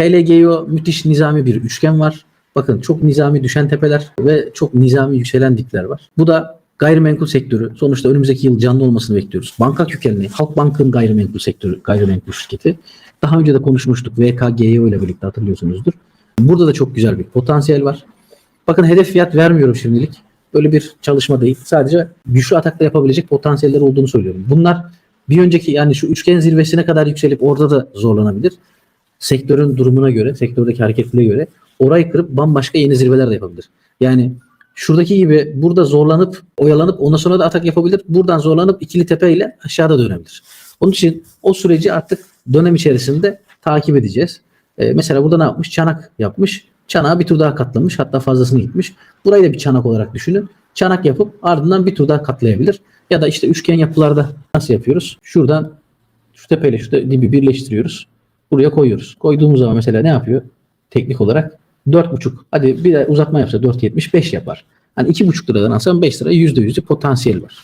HLGO müthiş nizami bir üçgen var. Bakın çok nizami düşen tepeler ve çok nizami yükselen dipler var. Bu da gayrimenkul sektörü. Sonuçta önümüzdeki yıl canlı olmasını bekliyoruz. Banka kökenli, Halkbank'ın gayrimenkul sektörü, gayrimenkul şirketi. Daha önce de konuşmuştuk VKGO ile birlikte hatırlıyorsunuzdur. Burada da çok güzel bir potansiyel var. Bakın hedef fiyat vermiyorum şimdilik. Böyle bir çalışma değil. Sadece güçlü atakla yapabilecek potansiyeller olduğunu söylüyorum. Bunlar bir önceki yani şu üçgen zirvesine kadar yükselip orada da zorlanabilir. Sektörün durumuna göre, sektördeki hareketliliğe göre orayı kırıp bambaşka yeni zirveler de yapabilir. Yani şuradaki gibi burada zorlanıp oyalanıp ondan sonra da atak yapabilir. Buradan zorlanıp ikili tepe ile aşağıda dönebilir. Onun için o süreci artık dönem içerisinde takip edeceğiz. Ee, mesela burada ne yapmış? Çanak yapmış. Çanağı bir tur daha katlamış. Hatta fazlasını gitmiş. Burayı da bir çanak olarak düşünün. Çanak yapıp ardından bir tur daha katlayabilir. Ya da işte üçgen yapılarda nasıl yapıyoruz? Şuradan şu tepeyle şu dibi birleştiriyoruz. Buraya koyuyoruz. Koyduğumuz zaman mesela ne yapıyor? Teknik olarak 4,5. Hadi bir de uzatma yapsa 4,75 yapar. Hani 2,5 liradan alsam 5 lira %100'lük potansiyel var.